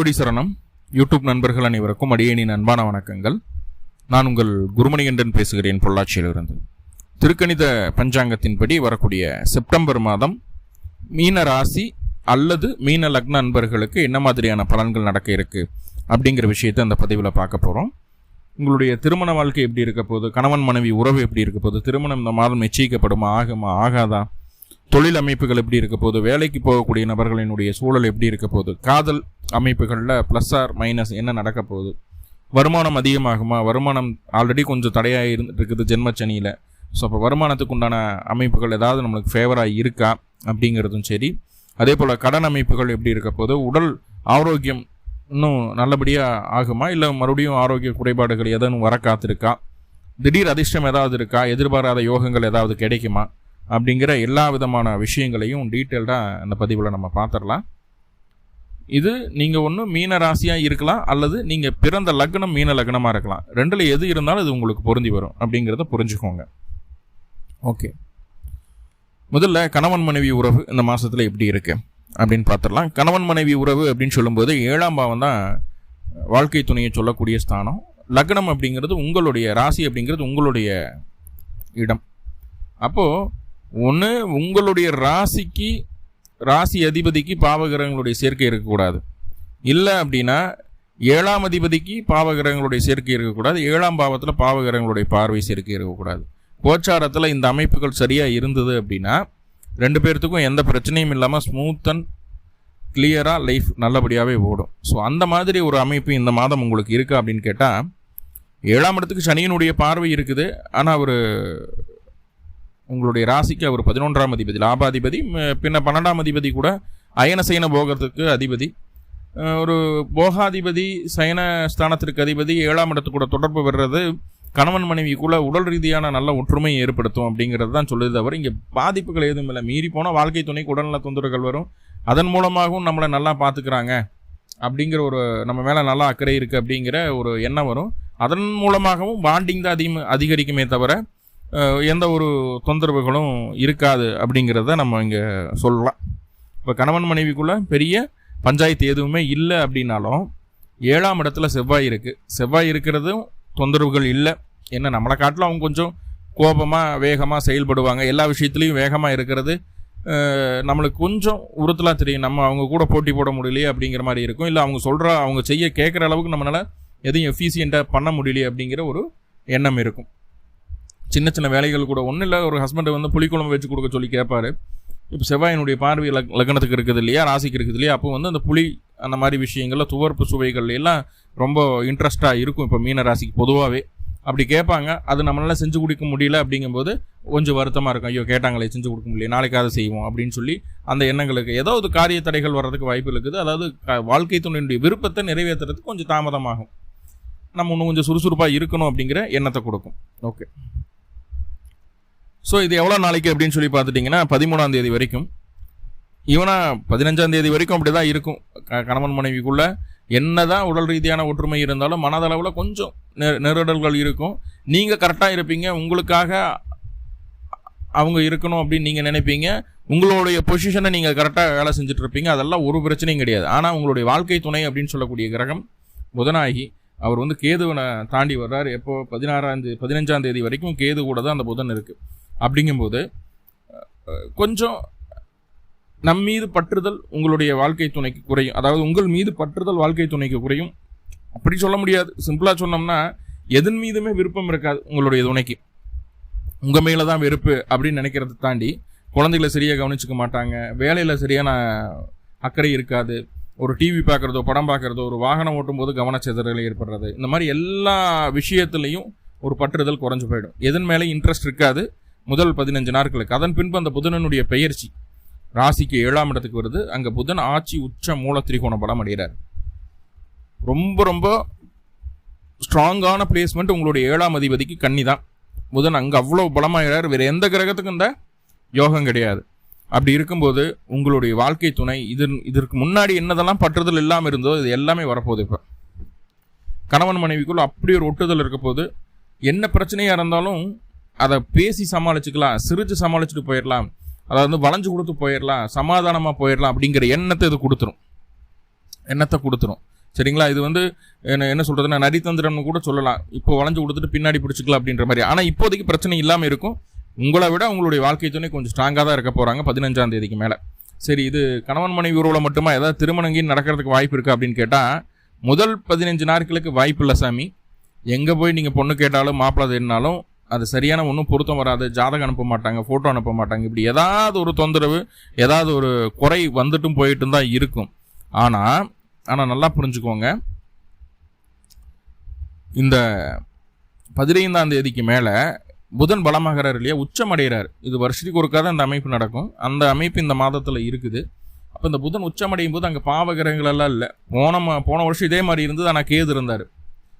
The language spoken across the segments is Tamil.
குருடி சரணம். யூடியூப் நண்பர்கள் அனைவருக்கும் அடியேனின் அன்பான வணக்கங்கள். நான் உங்கள் குருமணிகண்டன் பேசுகிறேன் பொள்ளாச்சியிலிருந்து. திருக்கணித பஞ்சாங்கத்தின்படி வரக்கூடிய செப்டம்பர் மாதம் மீன ராசி அல்லது மீன லக்ன அன்பர்களுக்கு என்ன மாதிரியான பலன்கள் நடக்க இருக்கு அப்படிங்கிற விஷயத்தை அந்த பதிவில் பார்க்க போகிறோம் உங்களுடைய திருமண வாழ்க்கை எப்படி இருக்க போகுது? கணவன் மனைவி உறவு எப்படி இருக்க போகுது? திருமணம் இந்த மாதம் நிச்சயிக்கப்படுமா ஆகுமா ஆகாதா? தொழில் அமைப்புகள் எப்படி இருக்க போகுது? வேலைக்கு போகக்கூடிய நபர்களினுடைய சூழல் எப்படி இருக்க போகுது? காதல் அமைப்புகளில் ப்ளஸ் ஆர் மைனஸ் என்ன நடக்க போகுது? வருமானம் அதிகமாகுமா? வருமானம் ஆல்ரெடி கொஞ்சம் தடையாக இருந்துட்டு இருக்குது ஜென்மச்சனியில். ஸோ அப்போ வருமானத்துக்கு உண்டான அமைப்புகள் ஏதாவது நம்மளுக்கு ஃபேவராக இருக்கா? அப்படிங்கிறதும் சரி. அதே போல் கடன் அமைப்புகள் எப்படி இருக்க போது உடல் ஆரோக்கியம் இன்னும் நல்லபடியாக ஆகுமா? இல்லை மறுபடியும் ஆரோக்கிய குறைபாடுகள் எதனும் வர காத்திருக்கா? திடீர் அதிர்ஷ்டம் ஏதாவது இருக்கா? எதிர்பாராத யோகங்கள் ஏதாவது கிடைக்குமா? அப்படிங்கிற எல்லா விதமான விஷயங்களையும் டீட்டெயில்டாக அந்த பதிவில் நம்ம பார்த்துடலாம். இது நீங்கள் ஒன்று மீன ராசியாக இருக்கலாம் அல்லது நீங்கள் பிறந்த லக்னம் மீன லக்னமாக இருக்கலாம். ரெண்டில் எது இருந்தாலும் இது உங்களுக்கு பொருந்தி வரும் அப்படிங்கிறத புரிஞ்சுக்கோங்க. ஓகே. முதல்ல கணவன் மனைவி உறவு இந்த மாதத்தில் எப்படி இருக்குது அப்படின்னு பார்த்துடலாம் கணவன் மனைவி உறவு அப்படின்னு சொல்லும்போது ஏழாம் பாவம் தான் வாழ்க்கை துணையை சொல்லக்கூடிய ஸ்தானம். லக்னம் அப்படிங்கிறது உங்களுடைய ராசி அப்படிங்கிறது உங்களுடைய இடம். அப்போது ஒன்று உங்களுடைய ராசிக்கு ராசி அதிபதிக்கு பாவகிரகங்களுடைய சேர்க்கை இருக்கக்கூடாது. இல்லை அப்படின்னா ஏழாம் அதிபதிக்கு பாவகிரகங்களுடைய சேர்க்கை இருக்கக்கூடாது. ஏழாம் பாவத்தில் பாவகிரகங்களுடைய பார்வை சேர்க்கை இருக்கக்கூடாது. கோச்சாரத்தில் இந்த அமைப்புகள் சரியாக இருந்தது அப்படின்னா ரெண்டு பேர்த்துக்கும் எந்த பிரச்சனையும் இல்லாமல் ஸ்மூத் அண்ட் கிளியராக லைஃப் நல்லபடியாகவே ஓடும். ஸோ அந்த மாதிரி ஒரு அமைப்பு இந்த மாதம் உங்களுக்கு இருக்கா அப்படின்னு கேட்டால் ஏழாம் இடத்துக்கு சனியினுடைய பார்வை இருக்குது. ஆனால் அவர் உங்களுடைய ராசிக்கு அவர் பதினொன்றாம் அதிபதி லாபாதிபதி பின்ன பன்னெண்டாம் அதிபதி கூட அயன சயன போகத்துக்கு அதிபதி. ஒரு போகாதிபதி சயன ஸ்தானத்திற்கு அதிபதி ஏழாம் இடத்து கூட தொடர்பு பெறுறது கணவன் மனைவிக்குள்ளே உடல் ரீதியான நல்ல ஒற்றுமை ஏற்படுத்தும் அப்படிங்கிறது தான் சொல்லுது தவிர இங்கே பாதிப்புகள் எதுவும் இல்லை. மீறி போனால் வாழ்க்கை துணைக்கு உடல்நல தொந்தரவுகள் வரும். அதன் மூலமாகவும் நம்மளை நல்லா பார்த்துக்கிறாங்க அப்படிங்கிற ஒரு நம்ம மேலே நல்லா அக்கறை இருக்குது அப்படிங்கிற ஒரு எண்ணம் வரும். அதன் மூலமாகவும் பாண்டிங் தான் அதிகம் அதிகரிக்குமே தவிர எந்த ஒரு தொந்தரவுகளும் இருக்காது அப்படிங்கிறத நம்ம இங்கே சொல்லலாம். இப்போ கணவன் மனைவிக்குள்ள பெரிய பஞ்சாயத்து எதுவுமே இல்லை அப்படின்னாலும் ஏழாம் இடத்துல செவ்வாய் இருக்குது செவ்வாய் இருக்கிறதும் தொந்தரவுகள் இல்லை. என்ன நம்மளை காட்டில் அவங்க கொஞ்சம் கோபமாக வேகமாக செயல்படுவாங்க. எல்லா விஷயத்துலையும் வேகமாக இருக்கிறது நம்மளுக்கு கொஞ்சம் உறுத்தலாக தெரியும். நம்ம அவங்க கூட போட்டி போட முடியலையே அப்படிங்கிற மாதிரி இருக்கும். இல்லை அவங்க சொல்கிற அவங்க செய்ய கேட்குற அளவுக்கு நம்மளால் எதையும் எஃபிஷியண்ட்டாக பண்ண முடியலையே அப்படிங்கிற ஒரு எண்ணம் இருக்கும். சின்ன சின்ன வேலைகள் கூட. ஒன்றும் இல்லை ஒரு ஹஸ்பண்டை வந்து புளிக்குழம்பு வச்சு கொடுக்க சொல்லி கேட்பாரு. இப்போ செவ்வாயினுடைய பார்வை லக் லக்னத்துக்கு இருக்குது இல்லையா? ராசிக்கு இருக்குது இல்லையா? அப்போ வந்து அந்த புளி அந்த மாதிரி விஷயங்கள்ல துவர்ப்பு சுவைகள் எல்லாம் ரொம்ப இன்ட்ரெஸ்டாக இருக்கும் இப்போ மீன ராசிக்கு பொதுவாகவே அப்படி கேட்பாங்க. அது நம்மளால் செஞ்சு கொடுக்க முடியல அப்படிங்கும்போது கொஞ்சம் வருத்தமாக இருக்கும். ஐயோ கேட்டாங்களே செஞ்சு கொடுக்க முடியல நாளைக்காவது செய்வோம் அப்படின்னு சொல்லி அந்த எண்ணங்களுக்கு ஏதாவது காரிய தடைகள் வர்றதுக்கு வாய்ப்பு இருக்குது. அதாவது வாழ்க்கை துணையினுடைய விருப்பத்தை நிறைவேற்றுறதுக்கு கொஞ்சம் தாமதமாகும். நம்ம இன்னும் கொஞ்சம் சுறுசுறுப்பாக இருக்கணும் அப்படிங்கிற எண்ணத்தை கொடுக்கும். ஓகே. ஸோ இது எவ்வளோ நாளைக்கு அப்படின்னு சொல்லி பார்த்துட்டிங்கன்னா பதிமூணாம் தேதி வரைக்கும். ஈவனா பதினஞ்சாம் தேதி வரைக்கும் அப்படி தான் இருக்கும். க- கணவன் மனைவிக்குள்ள என்னதான் உடல் ரீதியான ஒற்றுமை இருந்தாலும் மனதளவில் கொஞ்சம் நெ- நெருடல்கள் இருக்கும். நீங்கள் கரெக்டாக இருப்பீங்க. உங்களுக்காக அவங்க இருக்கணும் அப்படின்னு நீங்கள் நினைப்பீங்க. உங்களுடைய பொசிஷனை நீங்கள் கரெக்டாக வேலை செஞ்சுட்டு இருப்பீங்க. அதெல்லாம் ஒரு பிரச்சனையும் கிடையாது. ஆனால் உங்களுடைய வாழ்க்கை துணை அப்படின்னு சொல்லக்கூடிய கிரகம் புதனாகி அவர் வந்து கேதுவனை தாண்டி வர்றார். எப்போ? பதினாறாம் தேதி பதினஞ்சாம் தேதி வரைக்கும் கேது கூட தான் அந்த புதன் இருக்குது அப்படிங்கும்போது கொஞ்சம் நம் மீது பற்றுதல் உங்களுடைய வாழ்க்கை துணைக்கு குறையும். அதாவது உங்கள் மீது பற்றுதல் வாழ்க்கை துணைக்கு குறையும். அப்படி சொல்ல முடியாது. சிம்பிளாக சொன்னோம்னா எதன் மீதுமே விருப்பம் இருக்காது உங்களுடைய துணைக்கு. உங்கள் மேலே தான் வெறுப்பு அப்படின்னு நினைக்கிறத தாண்டி குழந்தைகளை சரியாக கவனிச்சுக்க மாட்டாங்க. வேலையில் சரியான அக்கறை இருக்காது. ஒரு டிவி பார்க்குறதோ படம் பார்க்குறதோ ஒரு வாகனம் ஓட்டும்போது கவனச்சிதறல் ஏற்படுறது. இந்த மாதிரி எல்லா விஷயத்துலையும் ஒரு பற்றுதல் குறைஞ்சு போயிடும். எதன் மேலே இன்ட்ரெஸ்ட் இருக்காது. முதல் பதினஞ்சு நாட்களுக்கு. அதன் பின்பு அந்த புதனனுடைய பெயர்ச்சி ராசிக்கு ஏழாம் இடத்துக்கு வருது. அங்கே புதன் ஆட்சி உச்ச மூல திரிகோண பலம் அடைகிறார். ரொம்ப ரொம்ப ஸ்ட்ராங்கான பிளேஸ்மெண்ட் உங்களுடைய ஏழாம் அதிபதிக்கு கன்னி தான். புதன் அங்கே அவ்வளோ பலமாகிறார் வேறு எந்த கிரகத்துக்கும் இந்த யோகம் கிடையாது. அப்படி இருக்கும்போது உங்களுடைய வாழ்க்கை துணை இது இதற்கு முன்னாடி என்னதெல்லாம் பற்றுதல் இல்லாமல் இருந்தோ இது எல்லாமே வரப்போகுது இப்போ. கணவன் மனைவிக்குள்ள அப்படி ஒரு ஒட்டுதல் இருக்க போது என்ன பிரச்சனையாக இருந்தாலும் அதை பேசி சமாளிச்சுக்கலாம் சிரிச்சு சமாளிச்சுட்டு போயிடலாம் அதாவது வந்து வளைஞ்சு கொடுத்து போயிடலாம் சமாதானமாக போயிடலாம் அப்படிங்கிற எண்ணத்தை இது கொடுத்துரும். எண்ணத்தை கொடுத்துரும். சரிங்களா? இது வந்து என்ன என்ன சொல்கிறதுனா நரித்தந்திரம்னு கூட சொல்லலாம். இப்போ வளைஞ்சு கொடுத்துட்டு பின்னாடி பிடிச்சிக்கலாம் அப்படின்ற மாதிரி. ஆனால் இப்போதைக்கு பிரச்சனை இல்லாமல் இருக்கும். உங்களை விட உங்களுடைய வாழ்க்கை துணை கொஞ்சம் ஸ்ட்ராங்காக தான் இருக்க போகிறாங்க பதினஞ்சாம் தேதிக்கு மேலே. சரி இது கணவன் மனைவி உறவில் மட்டுமா? ஏதாவது திருமணங்கின்னு நடக்கிறதுக்கு வாய்ப்பு இருக்கா அப்படின்னு கேட்டால் முதல் பதினஞ்சு நாட்களுக்கு வாய்ப்பு இல்லை சாமி. எங்கே போய் நீங்கள் பொண்ணு கேட்டாலும் மாப்பிள்ளை தேடினாலும் அது சரியான ஒன்றும் பொருத்தம் வராது. ஜாதகம் அனுப்ப மாட்டாங்க ஃபோட்டோ அனுப்ப மாட்டாங்க. இப்படி ஏதாவது ஒரு தொந்தரவு ஏதாவது ஒரு குறை வந்துட்டும் போயிட்டும் தான் இருக்கும். ஆனால் ஆனால் நல்லா புரிஞ்சுக்கோங்க. இந்த பதினைந்தாம் தேதிக்கு மேலே புதன் பலமாகிறார் இல்லையா? உச்சம் அடைகிறார் இது வருஷத்துக்கு ஒருக்காக தான் இந்த அமைப்பு நடக்கும். அந்த அமைப்பு இந்த மாதத்தில் இருக்குது. அப்போ இந்த புதன் உச்சமடையும் போது அங்கே பாவகிரகங்கள் எல்லாம் இல்லை. போன மா- போன வருஷம் இதே மாதிரி இருந்தது ஆனால் கேது இருந்தார்.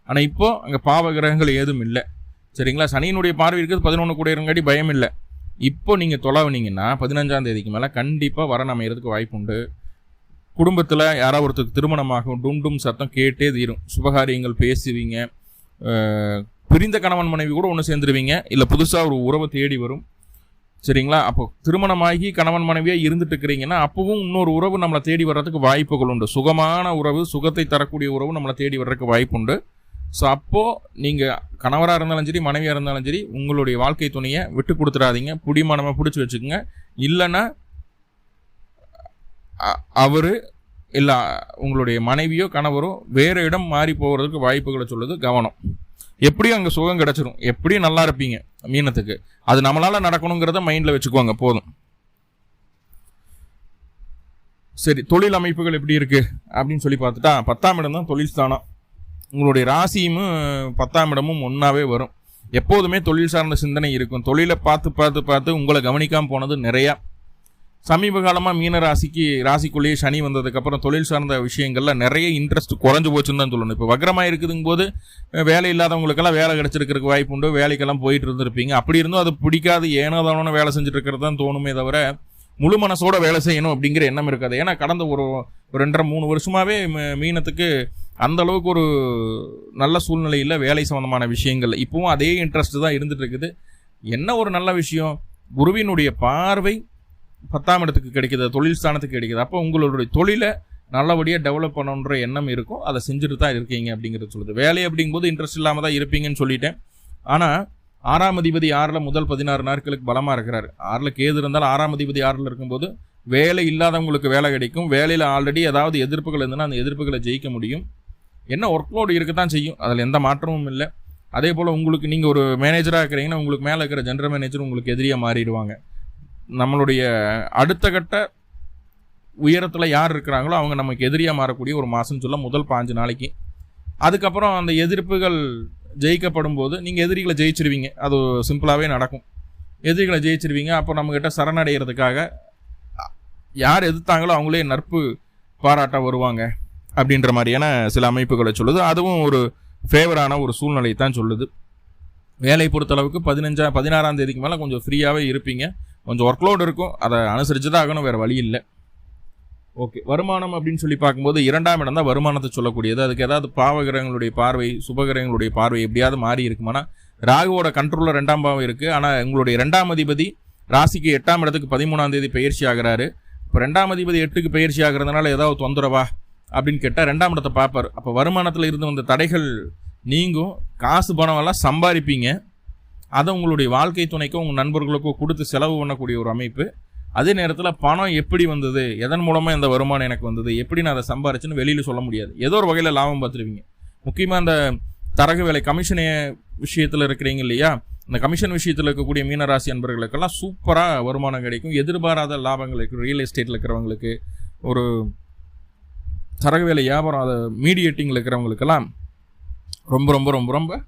ஆனால் இப்போது அங்கே பாவகிரகங்கள் ஏதும் இல்லை. சரிங்களா? சனியினுடைய பார்வை இருக்கிறது பதினொன்று கூட இருங்காட்டி பயம் இல்லை. இப்போ நீங்கள் தொலைவினீங்கன்னா பதினஞ்சாம் தேதிக்கு மேலே கண்டிப்பாக வர அமைகிறதுக்கு வாய்ப்பு உண்டு. குடும்பத்தில் யாராவது ஒருத்தருக்கு திருமணமாகும் டுண்டும் சத்தம் கேட்டே தீரும். சுபகாரியங்கள் பேசுவீங்க. பிரிந்த கணவன் மனைவி கூட ஒன்று சேர்ந்துருவீங்க. இல்லை புதுசாக ஒரு உறவை தேடி வரும். சரிங்களா? அப்போ திருமணமாகி கணவன் மனைவியாக இருந்துட்டு இருக்கிறீங்கன்னா அப்பவும் இன்னொரு உறவு நம்மளை தேடி வர்றதுக்கு வாய்ப்புகள் உண்டு. சுகமான உறவு சுகத்தை தரக்கூடிய உறவு நம்மளை தேடி வர்றதுக்கு வாய்ப்பு உண்டு. ஸோ அப்போது நீங்கள் கணவராக இருந்தாலும் சரி மனைவியாக இருந்தாலும் சரி உங்களுடைய வாழ்க்கை துணையை விட்டு கொடுத்துடாதீங்க. புடிமானமாக பிடிச்சி வச்சுக்கோங்க. இல்லைன்னா அவர் இல்லை உங்களுடைய மனைவியோ கணவரோ வேறு இடம் மாறி போகிறதுக்கு வாய்ப்புகளை சொல்லுது கவனம். எப்படியும் அங்கே சுகம் கிடச்சிரும். எப்படியும் நல்லா இருப்பீங்க மீனத்துக்கு. அது நம்மளால் நடக்கணுங்கிறத மைண்டில் வச்சுக்குவாங்க போதும். சரி தொழில் அமைப்புகள் எப்படி இருக்குது அப்படின்னு சொல்லி பார்த்துட்டா பத்தாம் இடம் தான் தொழில் ஸ்தானம். உங்களுடைய ராசியும் பத்தாம் இடமும் ஒன்றாவே வரும். எப்போதுமே தொழில் சார்ந்த சிந்தனை இருக்கும். தொழிலை பார்த்து பார்த்து பார்த்து உங்களை கவனிக்காமல் போனது நிறையா. சமீப காலமாக மீன ராசிக்கு ராசிக்குள்ளேயே சனி வந்ததுக்கப்புறம் தொழில் சார்ந்த விஷயங்களில் நிறைய இன்ட்ரெஸ்ட் குறைஞ்சு போச்சுன்னு தான் சொல்லணும். இப்போ வக்ரமாக இருக்குதுங்க போது வேலை இல்லாதவங்களுக்கெல்லாம் வேலை கிடச்சிருக்கிறதுக்கு வாய்ப்பு உண்டு. வேலைக்கெல்லாம் போயிட்டு இருந்திருப்பீங்க. அப்படி இருந்தும் அது பிடிக்காது. ஏனோ தானோன்னு வேலை செஞ்சுட்டு இருக்கிறது தான் தோணுமே தவிர முழு மனசோட வேலை செய்யணும் அப்படிங்கிற எண்ணம் இருக்காது. ஏன்னா கடந்த ஒரு ரெண்டரை மூணு வருஷமாகவே மீனத்துக்கு அந்த அளவுக்கு ஒரு நல்ல சூழ்நிலையில் வேலை சம்மந்தமான விஷயங்கள். இப்போவும் அதே இன்ட்ரெஸ்ட் தான் இருந்துட்டு இருக்குது என்ன ஒரு நல்ல விஷயம்? குருவினுடைய பார்வை பத்தாம் இடத்துக்கு கிடைக்கிது தொழில் ஸ்தானத்துக்கு கிடைக்கிது. அப்போ உங்களுடைய தொழிலை நல்லபடியாக டெவலப் பண்ணணுன்ற எண்ணம் இருக்கும் அதை செஞ்சுட்டு தான் இருக்கீங்க அப்படிங்கிறது சொல்லுது. வேலை அப்படிங்கும்போது இன்ட்ரெஸ்ட் இல்லாமல் தான் இருப்பீங்கன்னு சொல்லிட்டேன். ஆனால் ஆறாம் அதிபதி ஆறில் முதல் பதினாறு நாட்களுக்கு பலமாக இருக்கிறார். ஆறில் கேது இருந்தாலும் ஆறாம் அதிபதி ஆறில் இருக்கும்போது வேலை இல்லாதவங்களுக்கு வேலை கிடைக்கும். வேலையில் ஆல்ரெடி ஏதாவது எதிர்ப்புகள் இருந்ததுன்னா அந்த எதிர்ப்புகளை ஜெயிக்க முடியும். என்ன ஒர்க் லோடு இருக்க தான் செய்யும். அதில் எந்த மாற்றமும் இல்லை. அதே போல் உங்களுக்கு நீங்கள் ஒரு மேனேஜராக இருக்கிறீங்கன்னா உங்களுக்கு மேலே இருக்கிற ஜென்ரல் மேனேஜர் உங்களுக்கு எதிரியாக மாறிடுவாங்க. நம்மளுடைய அடுத்த கட்ட உயரத்தில் யார் இருக்கிறாங்களோ அவங்க நமக்கு எதிரியாக மாறக்கூடிய ஒரு மாதம் சொல்ல முதல் பாஞ்சு நாளைக்கு. அதுக்கப்புறம் அந்த எதிர்ப்புகள் ஜெயிக்கப்படும் போது நீங்கள் எதிரிகளை ஜெயிச்சிருவீங்க. அது சிம்பிளாகவே நடக்கும். எதிரிகளை ஜெயிச்சிருவீங்க. அப்போ நம்மக்கிட்ட சரணடைகிறதுக்காக யார் எதிர்த்தாங்களோ அவங்களே நட்பு பாராட்ட வருவாங்க. அப்படின்ற மாதிரியான சில அமைப்புகளை சொல்லுது. அதுவும் ஒரு ஃபேவரான ஒரு சூழ்நிலை தான் சொல்லுது. வேலை பொறுத்தளவுக்கு பதினஞ்சா பதினாறாம் தேதிக்கு மேலே கொஞ்சம் ஃப்ரீயாகவே இருப்பீங்க. கொஞ்சம் ஒர்க் லோடு இருக்கும். அதை அனுசரித்து தான் ஆகணும் வேறு வழி இல்லை. ஓகே வருமானம் அப்படின்னு சொல்லி பார்க்கும்போது இரண்டாம் இடம் தான் வருமானத்தை சொல்லக்கூடியது. அதுக்கு ஏதாவது பாவகிரகங்களுடைய பார்வை சுபகிரகங்களுடைய பார்வை எப்படியாவது மாறி இருக்குமானா ராகுவோட கண்ட்ரோலில் ரெண்டாம் பாவம் இருக்குது ஆனால் உங்களுடைய ரெண்டாம் அதிபதி ராசிக்கு எட்டாம் இடத்துக்கு பதிமூணாம் தேதி பயிற்சி ஆகிறாரு. இப்போ ரெண்டாம் அதிபதி எட்டுக்கு பயிற்சி ஆகிறதுனால ஏதாவது தொந்தரவா? அப்படின்னு கேட்டால் ரெண்டாம் இடத்தை பார்ப்பார். அப்போ வருமானத்தில் இருந்து வந்த தடைகள் நீங்கும். காசு பணம் எல்லாம் சம்பாதிப்பீங்க. அதை உங்களுடைய வாழ்க்கை துணைக்கோ உங்கள் நண்பர்களுக்கோ கொடுத்து செலவு பண்ணக்கூடிய ஒரு அமைப்பு. அதே நேரத்தில் பணம் எப்படி வந்தது? எதன் மூலமாக இந்த வருமானம் எனக்கு வந்தது? எப்படி நான் அதை சம்பாரிச்சுன்னு வெளியில் சொல்ல முடியாது. ஏதோ ஒரு வகையில் லாபம் பார்த்துருவீங்க. முக்கியமாக அந்த தரகு வேலை கமிஷனே விஷயத்தில் இருக்கிறீங்க இல்லையா? இந்த கமிஷன் விஷயத்தில் இருக்கக்கூடிய மீனராசி அன்பர்களுக்கெல்லாம் சூப்பராக வருமானம் கிடைக்கும். எதிர்பாராத லாபங்கள் இருக்கும் ரியல் எஸ்டேட்டில் இருக்கிறவங்களுக்கு ஒரு சரக வேலை வியாபாரம் அதை மீடியேட்டிங்கில் இருக்கிறவங்களுக்கெல்லாம் ரொம்ப ரொம்ப ரொம்ப ரொம்ப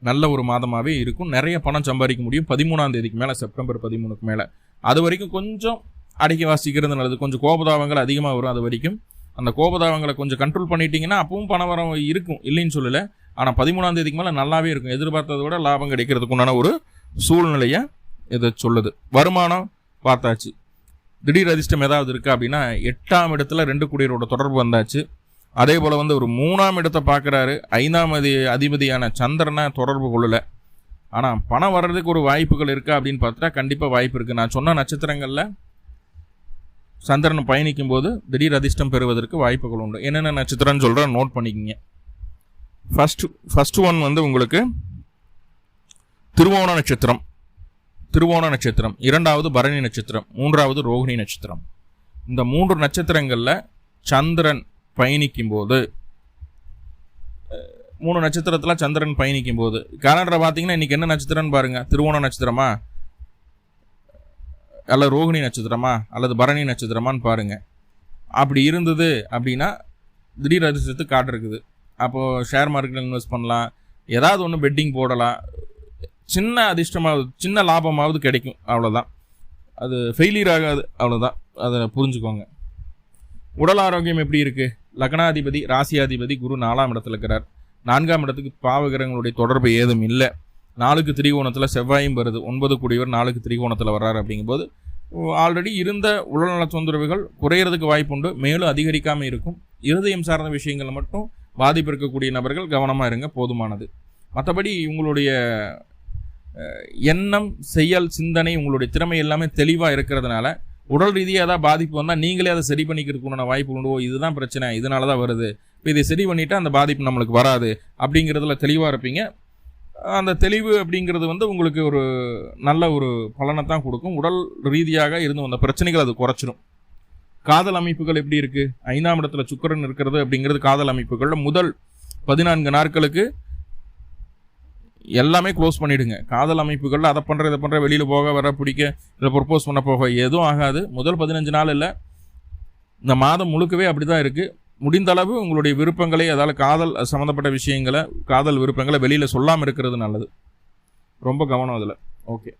நல்ல ஒரு மாதமாகவே இருக்கும். நிறைய பணம் சம்பாதிக்க முடியும். பதிமூணாம் தேதிக்கு மேலே செப்டம்பர் பதிமூணுக்கு மேலே. அது வரைக்கும் கொஞ்சம் அடிக்க வாசிக்கிறது நல்லது. கொஞ்சம் கோபதாபங்கள் அதிகமாக வரும் அது வரைக்கும். அந்த கோபதாபங்களை கொஞ்சம் கண்ட்ரோல் பண்ணிட்டீங்கன்னா அப்பவும் பணம் வரம் இருக்கும். இல்லைன்னு சொல்லலை. ஆனால் பதிமூணாம் தேதிக்கு மேலே நல்லாவே இருக்கும். எதிர்பார்த்ததை விட லாபம் கிடைக்கிறதுக்கு உண்டான ஒரு சூழ்நிலையை இதை சொல்லுது. வருமானம் பார்த்தாச்சு. திடீர் அதிர்ஷ்டம் ஏதாவது இருக்கா அப்படின்னா எட்டாம் இடத்துல ரெண்டு குடியரோட தொடர்பு வந்தாச்சு. அதே போல் வந்து ஒரு மூணாம் இடத்தை பார்க்குறாரு. ஐந்தாம் அதி அதிபதியான சந்திரனை தொடர்பு கொள்ளலை. ஆனால் பணம் வர்றதுக்கு ஒரு வாய்ப்புகள் இருக்கா அப்படின்னு பார்த்தா கண்டிப்பாக வாய்ப்பு இருக்குது நான் சொன்ன நட்சத்திரங்களில் சந்திரன் பயணிக்கும் போது திடீர் அதிர்ஷ்டம் பெறுவதற்கு வாய்ப்புகள் உண்டு. என்னென்ன நட்சத்திரம்னு சொல்கிறேன் நோட் பண்ணிக்கிங்க. ஃபஸ்ட்டு ஃபஸ்ட் ஒன் வந்து உங்களுக்கு திருவோண நட்சத்திரம். திருவோண நட்சத்திரம் இரண்டாவது பரணி நட்சத்திரம் மூன்றாவது ரோகிணி நட்சத்திரம். இந்த மூன்று நட்சத்திரங்களில் சந்திரன் பயணிக்கும் போது மூணு நட்சத்திரத்தில் சந்திரன் பயணிக்கும் போது கேலண்டரை பார்த்தீங்கன்னா இன்னைக்கு என்ன நட்சத்திரம்னு பாருங்க. திருவோண நட்சத்திரமா? அல்லது ரோகிணி நட்சத்திரமா? அல்லது பரணி நட்சத்திரமான்னு பாருங்க. அப்படி இருந்தது அப்படின்னா திடீர் அதிர்ஷ்டத்துக்கு கார்டு இருக்குது. அப்போது ஷேர் மார்க்கெட்டில் இன்வெஸ்ட் பண்ணலாம். ஏதாவது ஒன்று பெட்டிங் போடலாம். சின்ன அதிர்ஷ்டமாவது சின்ன லாபமாவது கிடைக்கும். அவ்வளோதான் அது ஃபெயிலியர் ஆகாது. அவ்வளோதான் அதை புரிஞ்சுக்கோங்க. உடல் ஆரோக்கியம் எப்படி இருக்குது லக்னாதிபதி ராசியாதிபதி குரு நாலாம் இடத்துல இருக்கிறார். நான்காம் இடத்துக்கு பாவகிரகங்களுடைய தொடர்பு ஏதும் இல்லை. நாளுக்கு திரிகோணத்தில் செவ்வாயும் வருது. ஒன்பது கூடியவர் நாளுக்கு திரிகோணத்தில் வர்றார் அப்படிங்கும்போது ஆல்ரெடி இருந்த உடல்நல தொந்தரவுகள் குறையிறதுக்கு வாய்ப்புண்டு. மேலும் அதிகரிக்காமல் இருக்கும். இருதயம் சார்ந்த விஷயங்கள் மட்டும் பாதிப்பு இருக்கக்கூடிய நபர்கள் கவனமாக இருங்க. போதுமானது. மற்றபடி உங்களுடைய எண்ணம் செயல் சிந்தனை உங்களுடைய திறமை எல்லாமே தெளிவாக இருக்கிறதுனால உடல் ரீதியாக ஏதாவது பாதிப்பு வந்தால் நீங்களே அதை சரி பண்ணிக்கிறதுக்குண்டான வாய்ப்பு உண்டு. ஓ இதுதான் பிரச்சனை இதனால தான் வருது. இப்போ இதை சரி பண்ணிட்டா அந்த பாதிப்பு நம்மளுக்கு வராது அப்படிங்கிறதுல தெளிவாக இருப்பீங்க. அந்த தெளிவு அப்படிங்கிறது வந்து உங்களுக்கு ஒரு நல்ல ஒரு பலனை தான் கொடுக்கும். உடல் ரீதியாக இருந்து வந்த பிரச்சனைகள் அது குறைச்சிடும் காதல் அமைப்புகள் எப்படி இருக்குது ஐந்தாம் இடத்துல சுக்கிரன் இருக்கிறது அப்படிங்கிறது காதல் அமைப்புகளில் முதல் பதினான்கு நாட்களுக்கு எல்லாமே க்ளோஸ் பண்ணிடுங்க. காதல் அமைப்புகளில் அதை பண்ணுற இதை பண்ணுற வெளியில் போக வர பிடிக்க இல்லை ப்ரொப்போஸ் பண்ண போக எதுவும் ஆகாது. முதல் பதினஞ்சு நாள் இல்லை. இந்த மாதம் முழுக்கவே அப்படி தான் இருக்குது முடிந்த அளவு உங்களுடைய விருப்பங்களை அதாவது காதல் சம்மந்தப்பட்ட விஷயங்களை காதல் விருப்பங்களை வெளியில் சொல்லாமல் இருக்கிறது நல்லது. ரொம்ப கவனம் அதில். ஓகே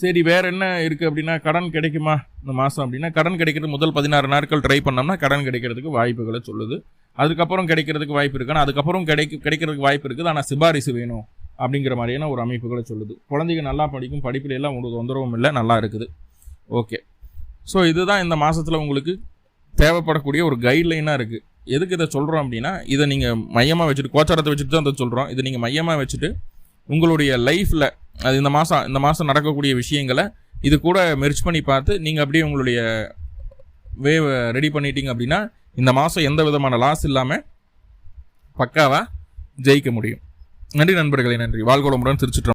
சரி வேற என்ன இருக்குது அப்படின்னா கடன் கிடைக்குமா? இந்த மாதம் அப்படின்னா கடன் கிடைக்கிறது முதல் பதினாறு நாட்கள் ட்ரை பண்ணோம்னா கடன் கிடைக்கிறதுக்கு வாய்ப்புகளை சொல்லுது. அதுக்கப்புறம் கிடைக்கிறதுக்கு வாய்ப்பு இருக்குன்னா அதுக்கப்புறம் கிடைக்க கிடைக்கிறதுக்கு வாய்ப்பு இருக்குது. ஆனால் சிபாரிசு வேணும் அப்படிங்கிற மாதிரியான ஒரு அமைப்புகளை சொல்லுது. குழந்தைங்க நல்லா படிக்கும் படிப்பில் எல்லாம் உங்களுக்கு தொந்தரவும் இல்லை நல்லா இருக்குது. ஓகே. ஸோ இதுதான் இந்த மாதத்தில் உங்களுக்கு தேவைப்படக்கூடிய ஒரு கைட்லைனாக இருக்குது எதுக்கு இதை சொல்கிறோம் அப்படின்னா இதை நீங்கள் மையமாக வச்சுட்டு கோச்சாரத்தை வச்சுட்டு தான் இதை சொல்கிறோம் இதை நீங்கள் மையமாக வச்சுட்டு உங்களுடைய லைஃப்பில் அது இந்த மாதம் இந்த மாதம் நடக்கக்கூடிய விஷயங்களை இது கூட மெர்ச் பண்ணி பார்த்து நீங்கள் அப்படியே உங்களுடைய வேவை ரெடி பண்ணிட்டீங்க அப்படின்னா இந்த மாதம் எந்த விதமான லாஸ் இல்லாமல் பக்காவாக ஜெயிக்க முடியும். நன்றி நண்பர்களே நன்றி. வாழ்கோளமுடன் திருச்சிட்டு